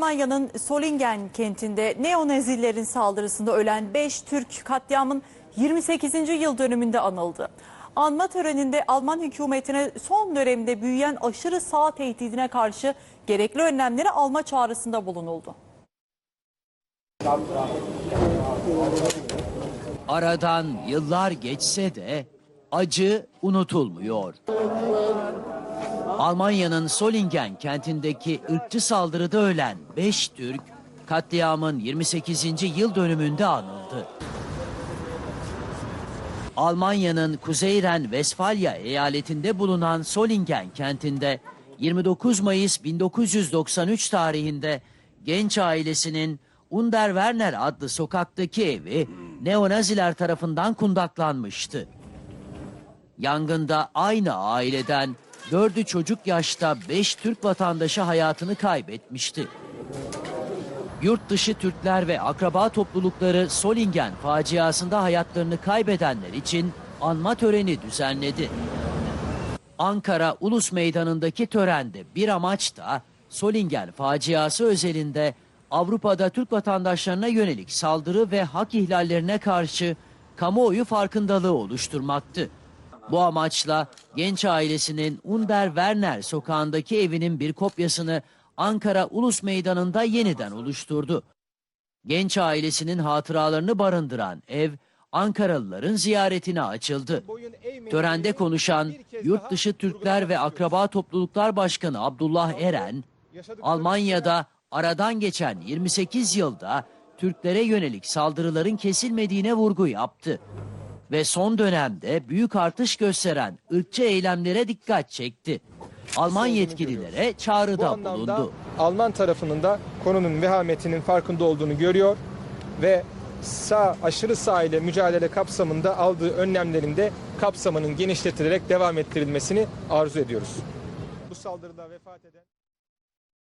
Almanya'nın Solingen kentinde neonazilerin saldırısında ölen 5 Türk katliamın 28. yıl dönümünde anıldı. Anma töreninde Alman hükümetine son dönemde büyüyen aşırı sağ tehdidine karşı gerekli önlemleri alma çağrısında bulunuldu. Aradan yıllar geçse de acı unutulmuyor. Almanya'nın Solingen kentindeki ırkçı saldırıda ölen 5 Türk katliamın 28. yıl dönümünde anıldı. Almanya'nın Kuzey Ren-Vesfalya eyaletinde bulunan Solingen kentinde 29 Mayıs 1993 tarihinde genç ailesinin Under Werner adlı sokaktaki evi neonaziler tarafından kundaklanmıştı. Yangında aynı aileden dördü çocuk yaşta beş Türk vatandaşı hayatını kaybetmişti. Yurt dışı Türkler ve akraba toplulukları Solingen faciasında hayatlarını kaybedenler için anma töreni düzenledi. Ankara Ulus Meydanı'ndaki törende bir amaç da Solingen faciası özelinde Avrupa'da Türk vatandaşlarına yönelik saldırı ve hak ihlallerine karşı kamuoyu farkındalığı oluşturmaktı. Bu amaçla genç ailesinin Under Werner sokağındaki evinin bir kopyasını Ankara Ulus Meydanı'nda yeniden oluşturdu. Genç ailesinin hatıralarını barındıran ev Ankaralıların ziyaretine açıldı. Törende konuşan Yurt Dışı Türkler ve Akraba Topluluklar Başkanı Abdullah Eren, Almanya'da aradan geçen 28 yılda Türklere yönelik saldırıların kesilmediğine vurgu yaptı. Ve son dönemde büyük artış gösteren ırkçı eylemlere dikkat çekti. Alman yetkililere çağrıda bulundu. Alman tarafının da konunun vehametinin farkında olduğunu görüyor ve sağ aşırı sağ ile mücadele kapsamında aldığı önlemlerin de kapsamının genişletilerek devam ettirilmesini arzu ediyoruz. Bu saldırıda vefat eden